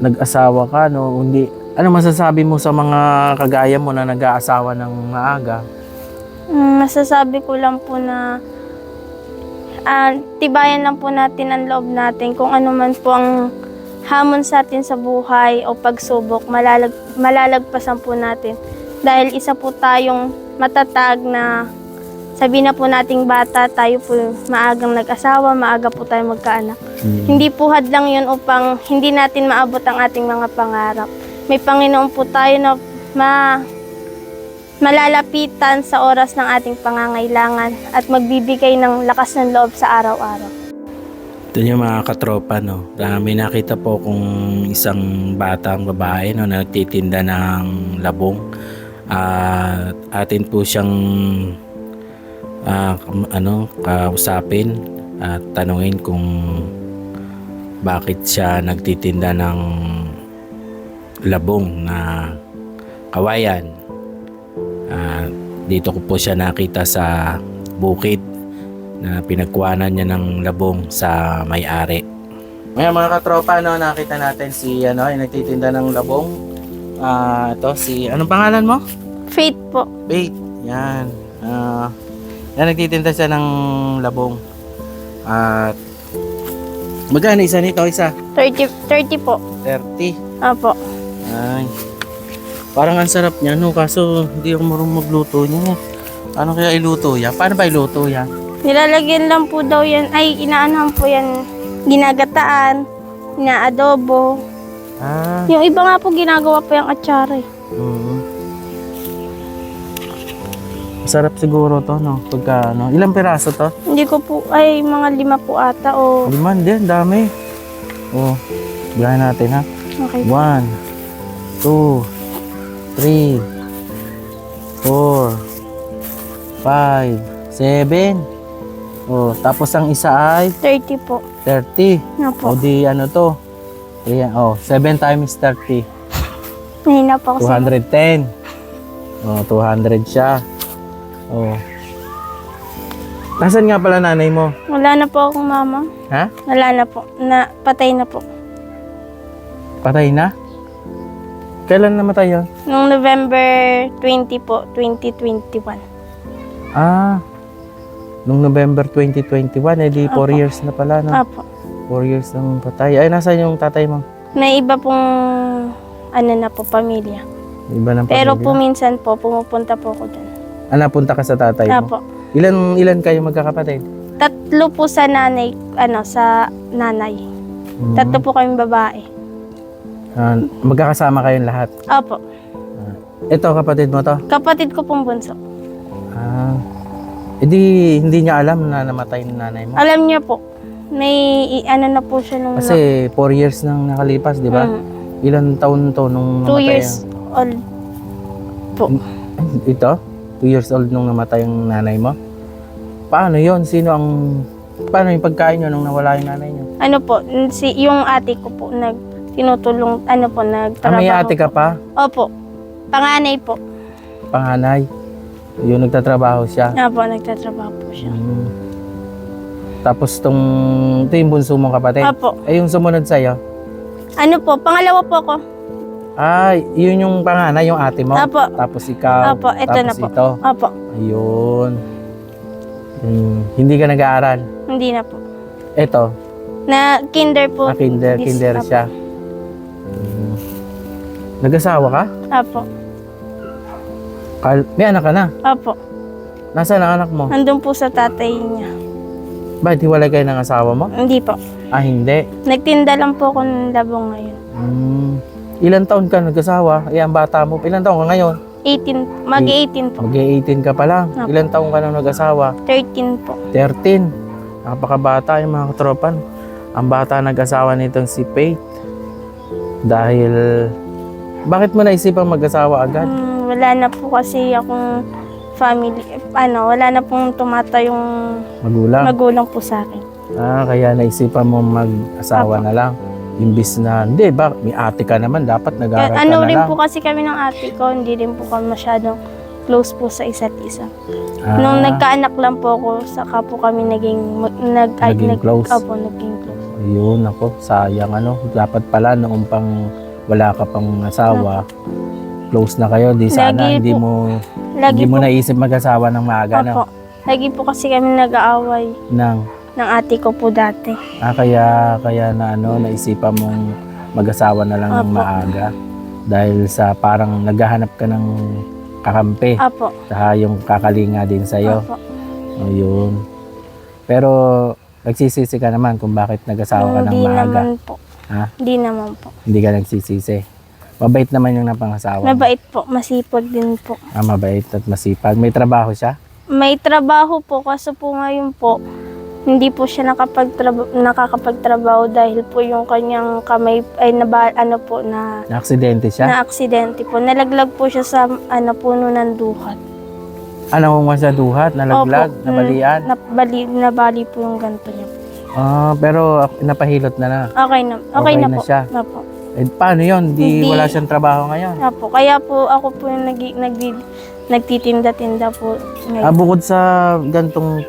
nag-asawa ka, no? Hindi, ano masasabi mo sa mga kagaya mo na nag-aasawa ng maaga? Mm, Masasabi ko lang po na ah, tibayan lang po natin ang loob natin kung ano man po ang hamon sa atin sa buhay o pagsubok, malalag, malalagpasan po natin. Dahil isa po tayong matatag na sabi na po nating bata, tayo po maagang nag-asawa, maaga po tayo magkaanak. Hindi po hadlang yun upang hindi natin maabot ang ating mga pangarap. May Panginoon po tayo na ma malalapitan sa oras ng ating pangangailangan at magbibigay ng lakas ng loob sa araw-araw. Ito yung mga katropa, no? Ah, may nakita po kung isang batang babae, no, na nagtitinda ng labong. At atin po siyang ah, kam- ano, kausapin at tanungin kung bakit siya nagtitinda ng labong na kawayan. Ah, dito ko po siya nakita sa bukid na pinagkuhanan niya ng labong sa may-ari. Ngayon mga katropa, no, nakita natin si ano, yung nagtitinda ng labong. Ah, ito si anong pangalan mo? Faith po, Wait, yan. Ah, yan nagtitinda siya ng labong. At magkano isa nito? Isa? 30, 30 po. 30. Opo. Ay. Parang ang sarap niya, no? Kaso hindi ako marunong magluto niya. Ano kaya iluto yan? Paano ba iluto yan? Nilalagyan lang po daw yan, ay inaanahan po yan, ginagataan, inaadobo. Ah. Yung iba nga po ginagawa po yung atsara eh. Mhm. Masarap siguro to, no? Pagka, ano, ilang piraso to? Hindi ko po, ay mga lima po ata o Liman din, dami. Oh, biyahin natin, ha? okay. One, two, three, four, five, seven. Oh, tapos ang isa ay 30 po. 30. Nga po. O di, ano to? Ayan, oh, 7 times 30. Nahina po ako sa 210. Oh, 200 siya. Oh. Nasaan nga pala nanay mo? Wala na po akong mama. Ha? Wala na po. Na, patay na po. Patay na? Kailan namatay yun? Noong November 20 po, 2021. Ah, nung November 2021, eh di 4 Apo. years na pala, no? Apo. 4 years nang patay. Ay, nasaan yung tatay mo? May iba pong ano na po, pamilya. Iba ng Pero po minsan po, pumupunta po ako dun. Ah, napunta ka sa tatay mo? Apo. Ilan, ilan kayo magkakapatid? Tatlo po sa nanay, ano, sa nanay. Hmm. Tatlo po kayong babae. Ah, magkakasama kayong lahat. Opo. Ito, kapatid mo to? Kapatid ko pong bunso. Ah. Edi, hindi niya alam na namatay ng nanay mo? Alam niya po, may i- ano na po siya nung... Kasi 4 years nang nakalipas, di ba? Mm, Ilan taon to nung two namatay years old po. ang- Ito? 2 years old nung namatay ang nanay mo? Paano yon Sino ang... Paano yung pagkain nyo nung nawala yung nanay nyo? Ano po, si, yung ate ko po, nag, tinutulong, ano po, Ah, nagtrabaho. may ate ka pa? Opo. Panganay po. Panganay? Yung nagtatrabaho siya? Opo, nagtatrabaho po siya. Mm. Tapos tong... Ito yung bunso mong kapatid? Opo. Eh, yung sumunod sa'yo? Ano po, pangalawa po ako. Ah, yun yung panganay, yung ate mo? Opo. Tapos ikaw? Opo, ito tapos na po. ito? Opo, Ayun. Hmm, hindi ka nag-aaral? hindi na po. Ito, Na kinder po. ah, kinder, this- kinder siya. Hmm. Nag-asawa ka? Opo. Kal- may anak ka na? Opo. Nasaan ang anak mo? Nandun po sa tatay niya. Bakit hiwalay kayo ng asawa mo? Hindi po. Ah, hindi. Nagtinda lang po ako ng labong ngayon. Hmm. Ilan taon ka nag-asawa? Eh, ang bata mo. Ilan taon ka ngayon? 18, mag-18 po. Mag-18 ka pa lang. Opo. Ilan taon ka nang nag-asawa? 13 po. 13. Napakabata yung mga katropan. Ang bata nag-asawa nitong si Faith. Dahil... Bakit mo naisipang mag-asawa agad? Mm, wala na po kasi akong family, ano, wala na pong tumata yung Magulang. magulang po sa akin. ah, kaya naisipan mo mag-asawa Apo. na lang. Imbis na, hindi ba, may ate ka naman, dapat nag-aaral ka ano na rin lang. po kasi kami ng ate ko, hindi rin po kami masyadong close po sa isa't isa. Ah, Nung nagkaanak lang po ako, saka po kami naging, nag, ay, Naging nag, close. Opo, naging close. Yun, ako, sayang ano. Dapat pala noong pang wala ka pang asawa, close na kayo. Di sana, Lagi hindi po. mo, Lagi hindi mo po, naisip mag-asawa ng maaga na. Opo. Lagi po kasi kami nag-aaway Nang, ng ate ko po dati. ah, kaya, kaya na ano, naisipan mong mag-asawa na lang ng maaga. Dahil sa parang naghahanap ka ng kakampi. Apo. Saka yung kakalinga din sa'yo. Apo. Ayun. Pero, nagsisisi ka naman kung bakit nag-asawa ka ng Hindi maaga. naman po. Ha? Hindi naman po. Hindi ka nagsisisi. Mabait naman yung napangasawa. mo. Mabait po. Masipag din po. Ah, mabait at masipag. May trabaho siya? May trabaho po. Kaso po ngayon po, hindi po siya nakapagtraba- nakakapagtrabaho dahil po yung kanyang kamay ay naba, ano po na Na-aksidente siya? na aksidente po. Nalaglag po siya sa ano puno ng duhat. Ano kung sa duhat? Nalaglag? Opo. Nabalian? Mm, nabali, nabali po yung ganto niya. Ah, pero ak- napahilot na na. Okay na. Okay, Okay na, na po. siya. Opo. Eh, paano yun? Di Hindi. wala siyang trabaho ngayon. Opo. Kaya po ako po yung nag, nag, nagtitinda-tinda po. Ah, ngayon. bukod sa gantong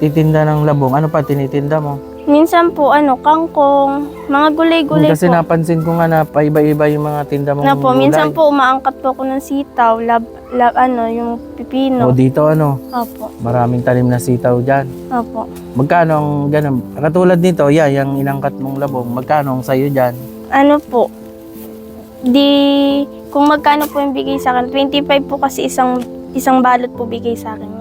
titinda ng labong, ano pa tinitinda mo? Minsan po, ano, kangkong, mga gulay-gulay Kasi po. napansin ko nga na paiba-iba yung mga tinda mong na po, gulay. minsan po umaangkat po ako ng sitaw, lab, lab, ano, yung O pipino. dito ano, Opo. maraming talim na sitaw dyan. Opo. Magkano ang ganun? Katulad nito, yeah, yung inangkat mong labong, magkano ang sa'yo dyan? Ano po, di, kung magkano po yung bigay sa akin, 25 po kasi isang, isang balot po bigay sa akin.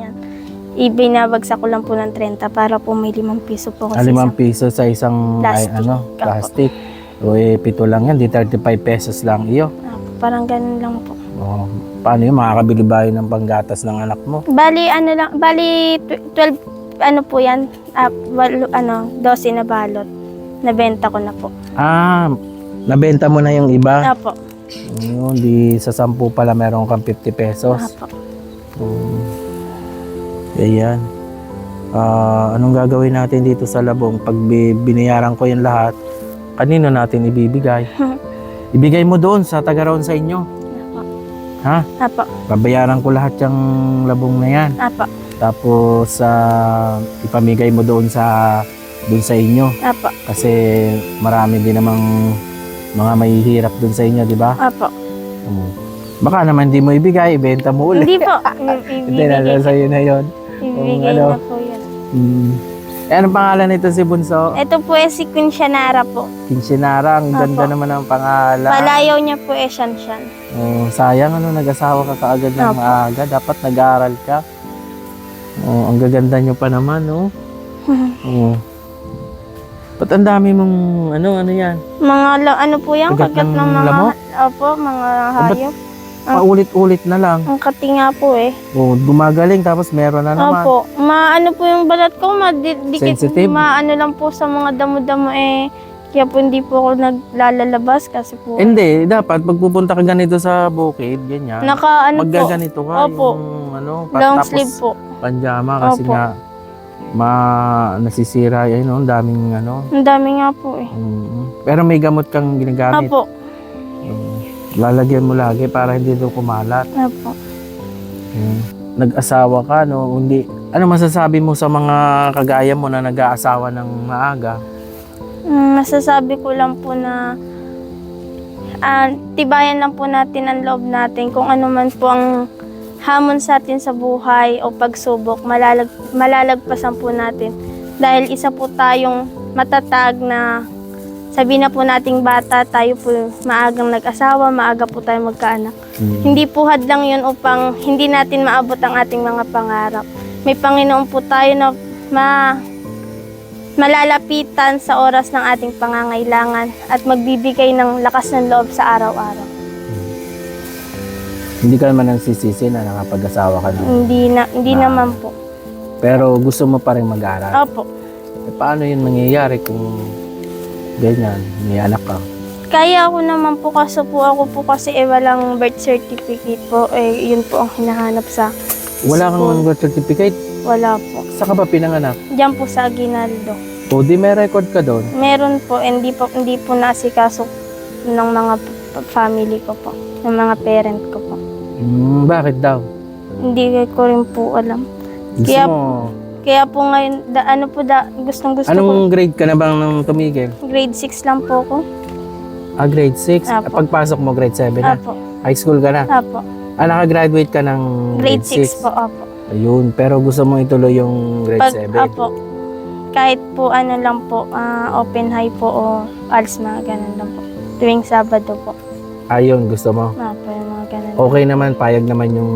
Ibinabagsak ko lang po ng 30 para po may 5 piso po Ah, kasi limang isang- piso sa isang ay, Plastic. ano, Opo. plastic. O eh, pito lang yan, di 35 pesos lang iyo. Opo, parang ganun lang po. O, paano yun? Makakabili ba yun ng panggatas ng anak mo? Bali, ano lang, bali, tw- 12, ano po yan, ah, walo, ano, 12 na balot. Nabenta ko na po. Ah, nabenta mo na yung iba? Opo. Yun, di sa 10 pala meron kang 50 pesos. Opo. Um, ayan. Ah, anong gagawin natin dito sa labong? Pag bi- binayaran ko yung lahat, kanino natin ibibigay? Ibigay mo doon sa taga roon sa inyo. Opo. Ha? Opo. Babayaran ko lahat yung labong na yan. Opo. Tapos ah, ipamigay mo doon sa doon sa inyo Opo. kasi marami din namang mga mahihirap doon sa inyo, di ba? Opo. Um, baka naman hindi mo ibigay, ibenta mo ulit. Hindi po. Hindi na Ibibigay, sa iyo na 'yon. Ibibigay ano. na po yun. Mm. Eh, anong pangalan nito si Bunso? Ito po eh si Queen Shanara po. Kinshinara, ang ganda Opo. naman ng pangalan. Palayaw niya po eh Shan Shan. Oh, sayang ano, nag-asawa ka kaagad ng Opo. maaga. Dapat nag-aaral ka. Oh, ang gaganda nyo pa naman, no? Oh. Ba't ang dami mong, ano, ano yan? mga la- ano po yan? Kagat Kagat ng ng mga, lamok? opo, mga hayop. Ah. Paulit-ulit na lang. Ang katinga po eh. Oh, gumagaling tapos meron na naman. Opo. Maano po yung balat ko, madikit, Sensitive? maano lang po sa mga damo-damo eh. Kaya po hindi po ako naglalalabas kasi po. Hindi, dapat pagpupunta ka ganito sa bukid, ganyan. naka ano po, Maggaganito ka, Opo. yung ano, long tapos sleeve po. panjama kasi Opo. nga ma nasisira yan, no? ang daming ano. Ang dami nga po eh. Mm. Pero may gamot kang ginagamit. Opo. Lalagyan mo lagi para hindi doon kumalat. Opo. Mm. Nag-asawa ka, no? Hindi. Ano masasabi mo sa mga kagaya mo na nag-aasawa ng maaga? Mm, masasabi ko lang po na ah, tibayan lang po natin ang loob natin kung ano man po ang hamon sa atin sa buhay o pagsubok, malalag, malalagpasan po natin. Dahil isa po tayong matatag na sabi na po nating bata, tayo po maagang nag-asawa, maaga po tayo magkaanak. Mm. Hindi po hadlang yun upang hindi natin maabot ang ating mga pangarap. May Panginoon po tayo na ma malalapitan sa oras ng ating pangangailangan at magbibigay ng lakas ng loob sa araw-araw. Hindi ka naman nagsisisi na nakapag-asawa ka na. Hindi na hindi Ah. naman po. Pero gusto mo pa rin mag-aral. Opo. Eh, paano yun mangyayari kung ganyan, may anak ka? Kaya ako naman po kaso po ako po kasi eh walang birth certificate po. Eh yun po ang hinahanap sa Wala kang birth certificate? wala po. Sa ka ba pinanganak? Diyan po sa Aguinaldo. O di may record ka doon? Meron po, hindi po, hindi po naasikaso ng mga family ko po, ng mga parent ko po. Hmm, bakit daw? Hindi ko rin po alam. Gusto Kaya- mo Kaya po ngayon, da, ano po da, gustong gusto Anong grade ka na bang nung tumigil? ko, grade 6 lang po ako. Ah, grade 6. Apo. Pagpasok mo, grade 7 na. Apo, High school ka na. apo. Ah, nakagraduate ka ng Grade 6 po, apo. Ayun, pero gusto mo ituloy yung grade Pag, 7? apo, kahit po ano lang po, ah, open high po o ALS, mga ganun lang po. Tuwing Sabado po. Ayun, gusto mo. Apo, yung mga ganun. Okay naman, payag naman yung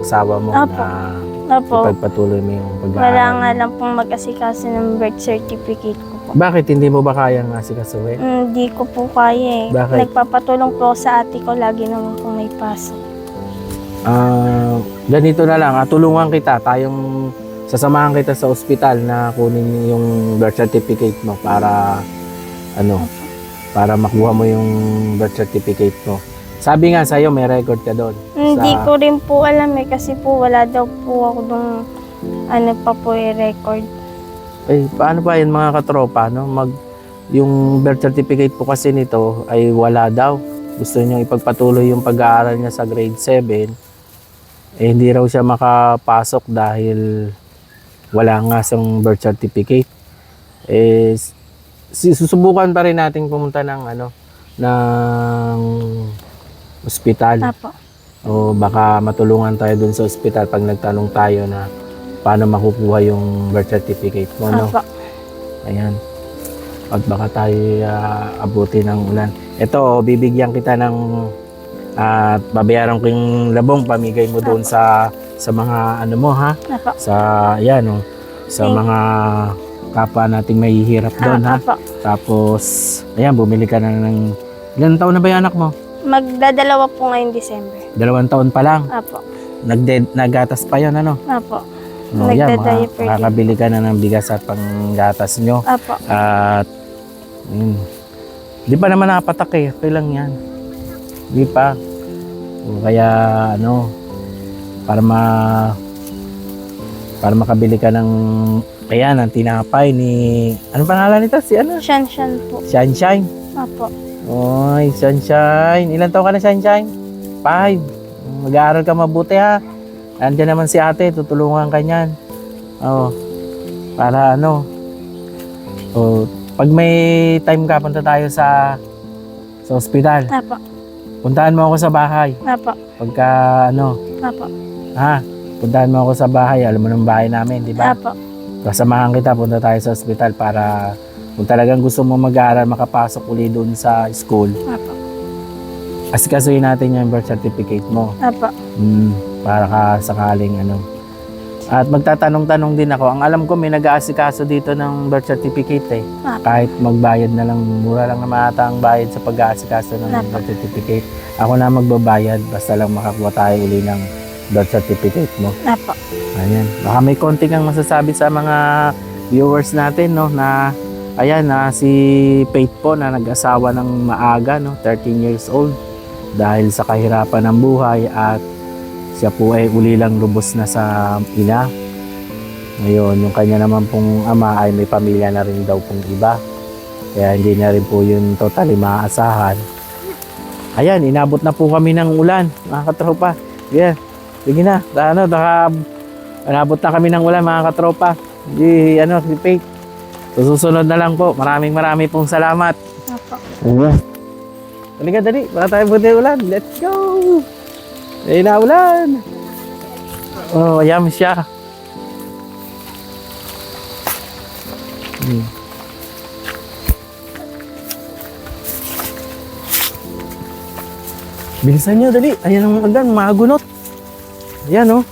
asawa mo Apo. na Apo, ipagpatuloy mo yung pag-aaral. wala nga lang pong mag-asikaso ng birth certificate ko po. Bakit hindi mo ba kayang asikasuhin? Hindi ko po kaya eh. Bakit? Nagpapatulong po sa ate ko, lagi naman po may pasok. Ah, ganito na lang, ah, tulungan kita, tayong sasamahan kita sa ospital na kunin yung birth certificate mo para ano, para makuha mo yung birth certificate mo. Sabi nga sa'yo, may record ka doon. Hindi Sa- ko rin po alam eh, kasi po wala daw po ako dong ano pa po i-record. Eh, paano ba yun mga katropa, no? Mag, yung birth certificate po kasi nito ay wala daw. Gusto niyo ipagpatuloy yung pag-aaral niya sa grade 7. Eh, hindi raw siya makapasok dahil wala nga siyang birth certificate. Eh, susubukan pa rin natin pumunta ng ano, ng ospital. Apo. O baka matulungan tayo dun sa ospital pag nagtanong tayo na paano makukuha yung birth certificate mo, no? Apo. Ayan. At baka tayo ah, abuti ng ulan. Ito, bibigyan kita ng at babayaran ko yung labong pamigay mo doon sa sa mga ano mo ha Apo. sa yan oh, sa Thank- mga kapwa nating may hirap doon ha Ah, apo. tapos ayan bumili ka na ng ilang taon na ba yung anak mo Magdadalawa po ngayong December. dalawang taon pa lang Apo. nagde nagatas pa yon ano Apo. no, yan, Nagda-diaper din. makakabili ka na ng bigas at panggatas nyo Apo. At, yun. Di pa naman nakapatak eh. Okay lang yan. Di pa. O kaya, ano, para ma para makabili ka ng kaya ng tinapay ni ano pangalan nito si ano Shan Shan po. Sunshine Apo. Oy Sunshine. Ilan taon ka na Sunshine? Five. Mag-aaral ka mabuti ha? Andiyan naman si ate tutulungan ka niyan. Oh para ano? Oh pag may time ka punta tayo sa sa ospital. Apo. puntahan mo ako sa bahay. Apo. pagka ano? Apo. ha? Puntahan mo ako sa bahay. Alam mo ng bahay namin di ba? Apo. kasamahan kita punta tayo sa ospital para kung talagang gusto mo mag-aaral makapasok uli doon sa school Apo. asikasuhin natin yung birth certificate mo Apo. mm, para ka sakaling ano at magtatanong-tanong din ako ang alam ko may nag-aasikaso dito ng birth certificate eh Apo. kahit magbayad na lang mura lang naman ata ang bayad sa pag-aasikaso ng Apo. birth certificate ako na magbabayad basta lang makakuha tayo uli ng birth certificate mo Apo. Ayan. Baka may konti kang masasabi sa mga viewers natin, no, na ayan, na si Faith po na nag-asawa ng maaga, no, 13 years old dahil sa kahirapan ng buhay at siya po ay uli lang lubos na sa ina. Ngayon, yung kanya naman pong ama ay may pamilya na rin daw pong iba. Kaya hindi na rin po yun totally maaasahan. Ayan, inabot na po kami ng ulan, mga katropa. Yeah. Sige na, ano, baka Inabot na kami ng ulan mga katropa. Di, ano, si Faith. So, susunod na lang po. Maraming maraming pong salamat. Apo. Oo. Halika dali, baka tayo buti ulan. Let's go! Ayun na ulan. Oh, ayam siya. Hmm. Bilisan nyo, dali. Ayan ang ulan, magunot. Ayan, oh.